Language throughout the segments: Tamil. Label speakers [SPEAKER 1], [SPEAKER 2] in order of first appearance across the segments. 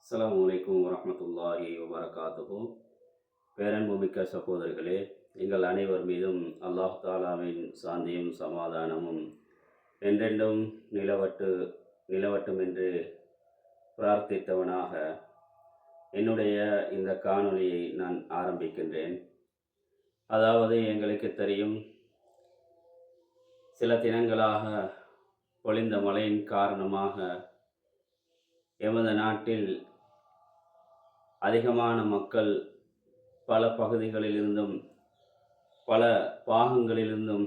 [SPEAKER 1] அஸ்லாம் வலைக்கம் வரமத்துல்லாஹி வபரகாத்துஹு. பேரன்புமிக்க சகோதரர்களே எங்கள் அனைவர் மீதும் அல்லாஹ் தாலாவின் சாந்தியும் சமாதானமும் என்றென்றும் நிலவட்டு நிலவட்டும் என்று பிரார்த்தித்தவனாக என்னுடைய இந்த காணொலியை நான் ஆரம்பிக்கின்றேன். அதாவது எங்களுக்கு தெரியும் சில தினங்களாக பொழிந்த மழையின் காரணமாக எமது நாட்டில் அதிகமான மக்கள் பல பகுதிகளிலிருந்தும் பல பாகங்களிலிருந்தும்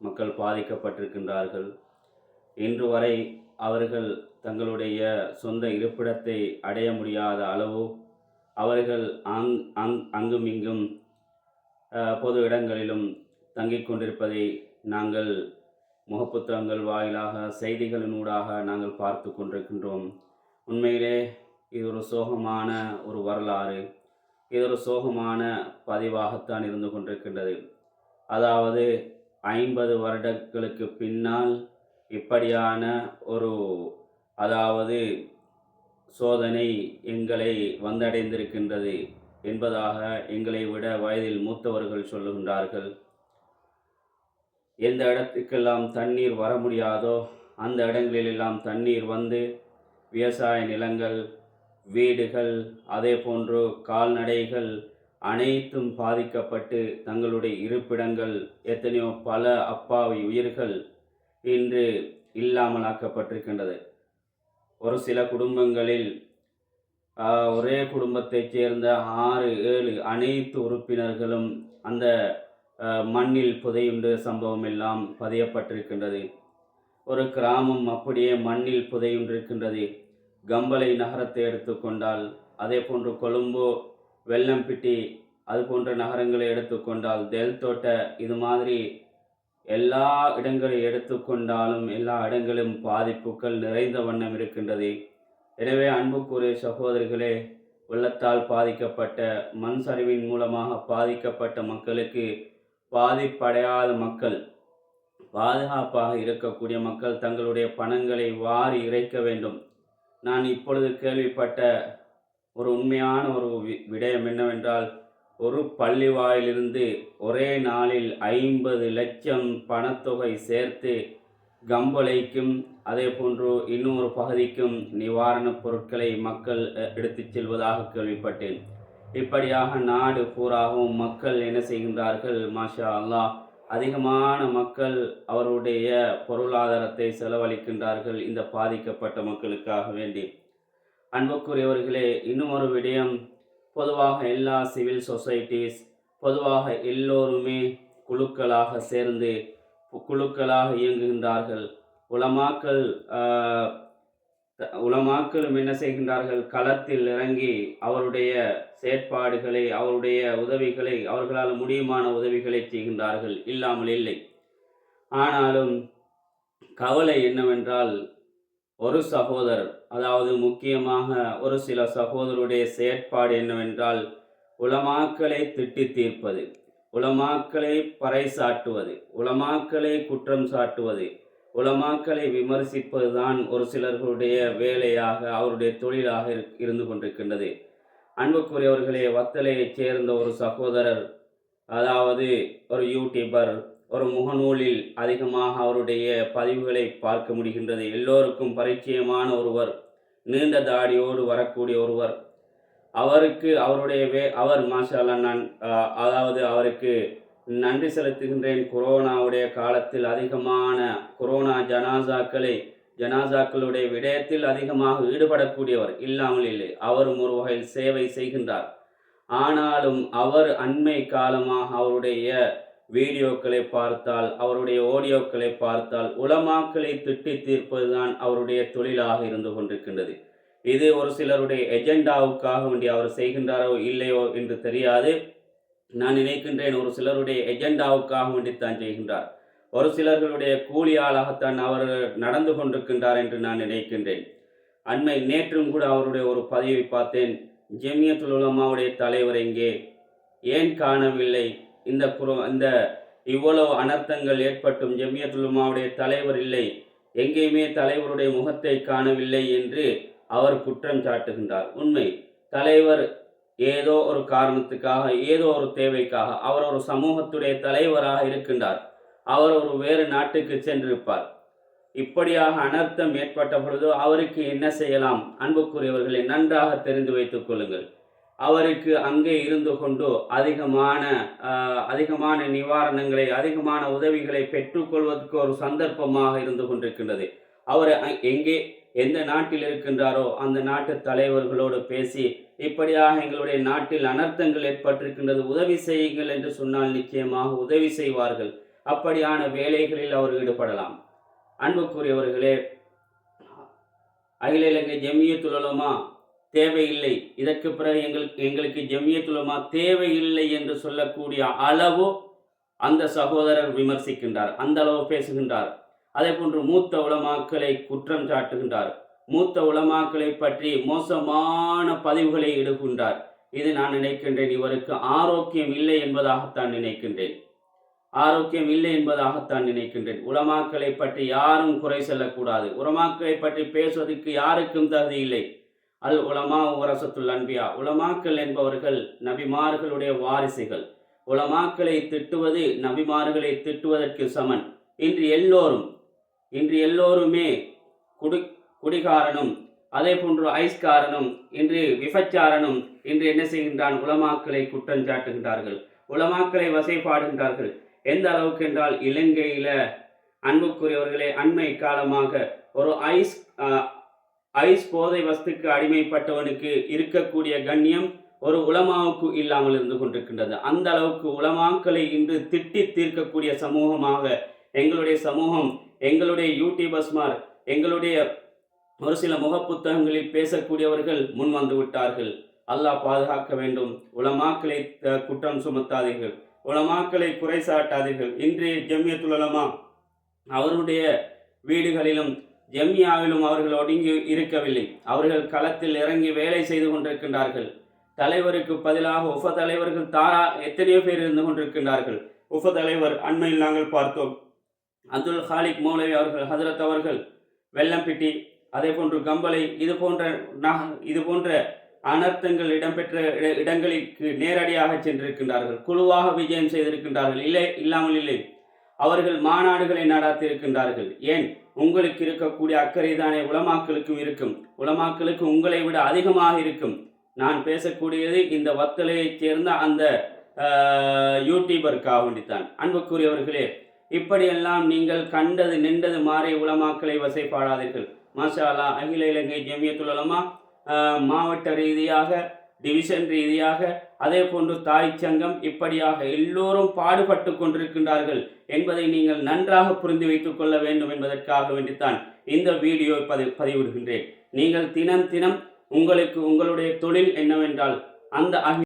[SPEAKER 1] மக்கள் பாதிக்கப்பட்டிருக்கின்றார்கள். இன்று வரை அவர்கள் தங்களுடைய சொந்த இருப்பிடத்தை அடைய முடியாத அளவு அவர்கள் அங் அங் அங்கும் இங்கும் பொது இடங்களிலும் தங்கிக் கொண்டிருப்பதை நாங்கள் முகப்புத்தகங்கள் வாயிலாக செய்திகளினூடாக நாங்கள் பார்த்து கொண்டிருக்கின்றோம். உண்மையிலே இது ஒரு சோகமான ஒரு வரலாறு. இது ஒரு சோகமான பதிவாகத்தான் இருந்து கொண்டிருக்கின்றது. அதாவது ஐம்பது வருடங்களுக்கு பின்னால் இப்படியான ஒரு அதாவது சோதனை எங்களை வந்தடைந்திருக்கின்றது என்பதாக எங்களை விட வயதில் மூத்தவர்கள் சொல்லுகின்றார்கள். எந்த இடத்துக்கெல்லாம் தண்ணீர் வர முடியாதோ அந்த இடங்களிலெல்லாம் தண்ணீர் வந்து விவசாய நிலங்கள் வீடுகள் அதே போன்று கால்நடைகள் அனைத்தும் பாதிக்கப்பட்டு தங்களுடைய இருப்பிடங்கள் எத்தனையோ பல அப்பாவி உயிர்கள் இன்று இல்லாமலாக்கப்பட்டிருக்கின்றது. ஒரு சில குடும்பங்களில் ஒரே குடும்பத்தைச் சேர்ந்த ஆறு ஏழு அனைத்து உறுப்பினர்களும் அந்த மண்ணில் புதையுண்ட சம்பவம் எல்லாம் பதியப்பட்டிருக்கின்றது. ஒரு கிராமம் அப்படியே மண்ணில் புதையுண்டிருக்கின்றது. கம்பளை நகரத்தை எடுத்துக்கொண்டால் அதே போன்று கொழும்பு வெள்ளம்பிட்டி அது போன்ற நகரங்களை எடுத்துக்கொண்டால் தெல்தோட்ட இது மாதிரி எல்லா இடங்களை எடுத்துக்கொண்டாலும் எல்லா இடங்களும் பாதிப்புகள் நிறைந்த வண்ணம் இருக்கின்றது. எனவே அன்புக்குரிய சகோதரிகளே வெள்ளத்தால் பாதிக்கப்பட்ட மண் சரிவின் மூலமாக பாதிக்கப்பட்ட மக்களுக்கு பாதிப்படையாத மக்கள் பாதுகாப்பாக இருக்கக்கூடிய மக்கள் தங்களுடைய பணங்களை வாரி இறைக்க வேண்டும். நான் இப்பொழுது கேள்விப்பட்ட ஒரு உண்மையான ஒரு வி- விடயம் என்னவென்றால் ஒரு பள்ளி வாயிலிருந்து ஒரே நாளில் ஐம்பது லட்சம் பணத்தொகை சேர்த்து கம்பளைக்கும் அதே போன்று இன்னொரு பகுதிக்கும் நிவாரணப் பொருட்களை மக்கள் எடுத்துச் செல்வதாக கேள்விப்பட்டேன். இப்படியாக நாடு பூராகவும் மக்கள் என்ன செய்கின்றார்கள்? மாஷா அல்லாஹ் அதிகமான மக்கள் அவருடைய பொருளாதாரத்தை செலவழிக்கின்றார்கள். இந்த பாதிக்கப்பட்ட மக்களுக்காக வேண்டி. அன்புக்குரியவர்களே இன்னும் ஒரு விடயம். பொதுவாக எல்லா சிவில் சொசைட்டிஸ் பொதுவாக எல்லோருமே குழுக்களாக சேர்ந்து குழுக்களாக இயங்குகின்றார்கள். உலமாக்கள் உலமாக்களும் என்ன செய்கின்றார்கள்? களத்தில் இறங்கி அவருடைய செயற்பாடுகளை அவருடைய உதவிகளை அவர்களால் முடியுமான உதவிகளை செய்கின்றார்கள். இல்லாமல் இல்லை. ஆனாலும் கவலை என்னவென்றால் ஒரு சகோதரர் அதாவது முக்கியமாக ஒரு சில சகோதரருடைய செயற்பாடு என்னவென்றால் உலமாக்களை திட்டி தீர்ப்பது உலமாக்களை பறைசாட்டுவது உலமாக்களை குற்றம் சாட்டுவது உலமாக்களை விமர்சிப்பதுதான் ஒரு சிலர்களுடைய வேலையாக அவருடைய தொழிலாக இருந்து கொண்டிருக்கின்றது. அன்புக்குரியவர்களே வத்தலையைச் சேர்ந்த ஒரு சகோதரர் அதாவது ஒரு யூடியூபர் ஒரு முகநூலில் அதிகமாக அவருடைய பதிவுகளை பார்க்க முடிகின்றது. எல்லோருக்கும் பரிச்சயமான ஒருவர் நீண்ட தாடியோடு வரக்கூடிய ஒருவர். அவருக்கு அவருடைய வே அவர் மாஷால்லா நான் அதாவது அவருக்கு நன்றி செலுத்துகின்றேன். கொரோனாவுடைய காலத்தில் அதிகமான கொரோனா ஜனாசாக்களை ஜனாசாக்களுடைய விடயத்தில் அதிகமாக ஈடுபடக்கூடியவர் இல்லாமல் இல்லை. அவரும் ஒரு வகையில் சேவை செய்கின்றார். ஆனாலும் அவர் அண்மை காலமாக அவருடைய வீடியோக்களை பார்த்தால் அவருடைய ஆடியோக்களை பார்த்தால் உலமாக்களை திட்டி தீர்ப்பதுதான் அவருடைய தொழிலாக இருந்து கொண்டிருக்கின்றது. இது ஒரு சிலருடைய எஜெண்டாவுக்காக வேண்டி அவர் செய்கின்றாரோ இல்லையோ என்று தெரியாது. நான் நினைக்கின்றேன் ஒரு சிலருடைய எஜெண்டாவுக்காக வேண்டித்தான் செய்கின்றார். ஒரு சிலர்களுடைய கூலி ஆளாகத்தான் அவர் நடந்து கொண்டிருக்கின்றார் என்று நான் நினைக்கின்றேன். அண்மை நேற்றும் கூட அவருடைய ஒரு பதிவை பார்த்தேன். ஜெமியத்துல் உலமாவுடைய தலைவர் எங்கே? ஏன் காணவில்லை? இந்த குரு இந்த இவ்வளவு அனர்த்தங்கள் ஏற்பட்டும் ஜெமியத்துலமாவுடைய தலைவர் இல்லை. எங்கேயுமே தலைவருடைய முகத்தை காணவில்லை என்று அவர் குற்றம் சாட்டுகின்றார். உண்மை. தலைவர் ஏதோ ஒரு காரணத்துக்காக ஏதோ ஒரு தேவைக்காக அவர் ஒரு சமூகத்துடைய தலைவராக இருக்கின்றார். அவர் ஒரு வேறு நாட்டுக்கு சென்றிருப்பார். இப்படியாக அனர்த்தம் ஏற்பட்ட பொழுது அவருக்கு என்ன செய்யலாம்? அன்புக்குரியவர்களை நன்றாக தெரிந்து வைத்துக் கொள்ளுங்கள். அவருக்கு அங்கே இருந்து கொண்டு அதிகமான அதிகமான நிவாரணங்களை அதிகமான உதவிகளை பெற்றுக்கொள்வதற்கு ஒரு சந்தர்ப்பமாக இருந்து கொண்டிருக்கின்றது. அவர் எங்கே எந்த நாட்டில் இருக்கின்றாரோ அந்த நாட்டு தலைவர்களோடு பேசி இப்படியாக எங்களுடைய நாட்டில் அனர்த்தங்கள் ஏற்பட்டிருக்கின்றது உதவி செய்யுங்கள் என்று சொன்னால் நிச்சயமாக உதவி செய்வார்கள். அப்படியான வேலைகளில் அவர் ஈடுபடலாம். அன்புக்குரியவர்களே அகில இலங்கை ஜெமியத்துல் உலமா தேவையில்லை. இதற்கு பிறகு எங்களுக்கு எங்களுக்கு ஜெமியத்துலமா தேவையில்லை என்று சொல்லக்கூடிய அளவு அந்த சகோதரர் விமர்சிக்கின்றார் அந்த அளவு பேசுகின்றார். அதே போன்று மூத்த உலமாக்களை குற்றம் சாட்டுகின்றார். மூத்த உலமாக்களை பற்றி மோசமான பதிவுகளை இடுகின்றார். இது நான் நினைக்கின்றேன் இவருக்கு ஆரோக்கியம் இல்லை என்பதாகத்தான் நினைக்கின்றேன். ஆரோக்கியம் இல்லை என்பதாகத்தான் நினைக்கின்றேன். உலமாக்களை பற்றி யாரும் குறை செல்லக்கூடாது. உலமாக்களை பற்றி பேசுவதற்கு யாருக்கும் தகுதி இல்லை. அல் உலமா உரசத்துல் அன்பியா. உலமாக்கள் என்பவர்கள் நபிமார்களுடைய வாரிசுகள். உலமாக்களை திட்டுவது நபிமார்களை திட்டுவதற்கு சமன். இன்று எல்லோரும் இன்று எல்லோருமே குடி குடிகாரனும் அதே போன்று ஐஸ்காரனும் இன்று விபச்சாரனும் இன்று என்ன செய்கின்றான்? உலமாக்களை குற்றஞ்சாட்டுகின்றார்கள் உலமாக்களை வசைப்பாடுகின்றார்கள் எந்த அளவுக்கு என்றால் இலங்கையில அன்புக்குரியவர்களே அண்மை காலமாக ஒரு ஐஸ் ஐஸ் போதை வஸ்துக்கு அடிமைப்பட்டவனுக்கு இருக்கக்கூடிய கண்ணியம் ஒரு உலமாவுக்கு இல்லாமல் இருந்து கொண்டிருக்கின்றது. அந்த அளவுக்கு உலமாக்களை இன்று திட்டி தீர்க்கக்கூடிய சமூகமாக எங்களுடைய சமூகம் எங்களுடைய யூடியூபர்ஸ்மார் எங்களுடைய ஒரு சில முகப்புத்தகங்களில் பேசக்கூடியவர்கள் முன் வந்து விட்டார்கள். அல்லாஹ் பாதுகாக்க வேண்டும். உலமாக்களை குற்றம் சுமத்தாதீர்கள். உலமாக்களை குறை சாட்டாதீர்கள் இன்றைய ஜம்மியத்துல் உலமா அவருடைய வீடுகளிலும் ஜம்யாவிலும் அவர்கள் ஒடுங்கி இருக்கவில்லை. அவர்கள் களத்தில் இறங்கி வேலை செய்து கொண்டிருக்கின்றார்கள். தலைவருக்கு பதிலாக உப தலைவர்கள் தாரா எத்தனையோ பேர் இருந்து கொண்டிருக்கின்றார்கள். உப தலைவர் அண்மையில் நாங்கள் பார்த்தோம். அப்துல் ஹாலிக் மௌலவி அவர்கள் ஹசரத் அவர்கள் வெள்ளம்பிட்டி அதே போன்று கம்பளை இது போன்ற இது போன்ற அனர்த்தங்கள் இடம்பெற்ற இட- இடங்களுக்கு நேரடியாக சென்றிருக்கின்றார்கள். குழுவாக விஜயம் செய்திருக்கின்றார்கள். இல்லை இல்லாமல் இல்லை. அவர்கள் மாநாடுகளை நடாத்தியிருக்கின்றார்கள் ஏன்? உங்களுக்கு இருக்கக்கூடிய அக்கறை தானே உலமாக்களுக்கும் இருக்கும். உலமாக்களுக்கு உங்களை விட அதிகமாக இருக்கும். நான் பேசக்கூடியது இந்த வத்தலையைச் சேர்ந்த அந்த யூடியூபர் யூடியூபருக்காக வேண்டித்தான் அன்புக்குரியவர்களே இப்படியெல்லாம் நீங்கள் கண்டது நின்றது மாறி உலமாக்களை வசைப்பாடாதீர்கள். மாஷா அல்லாஹ் அகில இலங்கை ஜமியத்துல் உலமா மாவட்ட ரீதியாக டிவிஷன் ரீதியாக அதே போன்று தாய் சங்கம் இப்படியாக எல்லோரும் பாடுபட்டு கொண்டிருக்கின்றார்கள் என்பதை நீங்கள் நன்றாக புரிந்து வைத்துக் கொள்ள வேண்டும் என்பதற்காக வேண்டித்தான் இந்த வீடியோ பதி பதிவிடுகின்றேன். நீங்கள் தினம் தினம் உங்களுக்கு உங்களுடைய தொழில் என்னவென்றால் அந்த அகி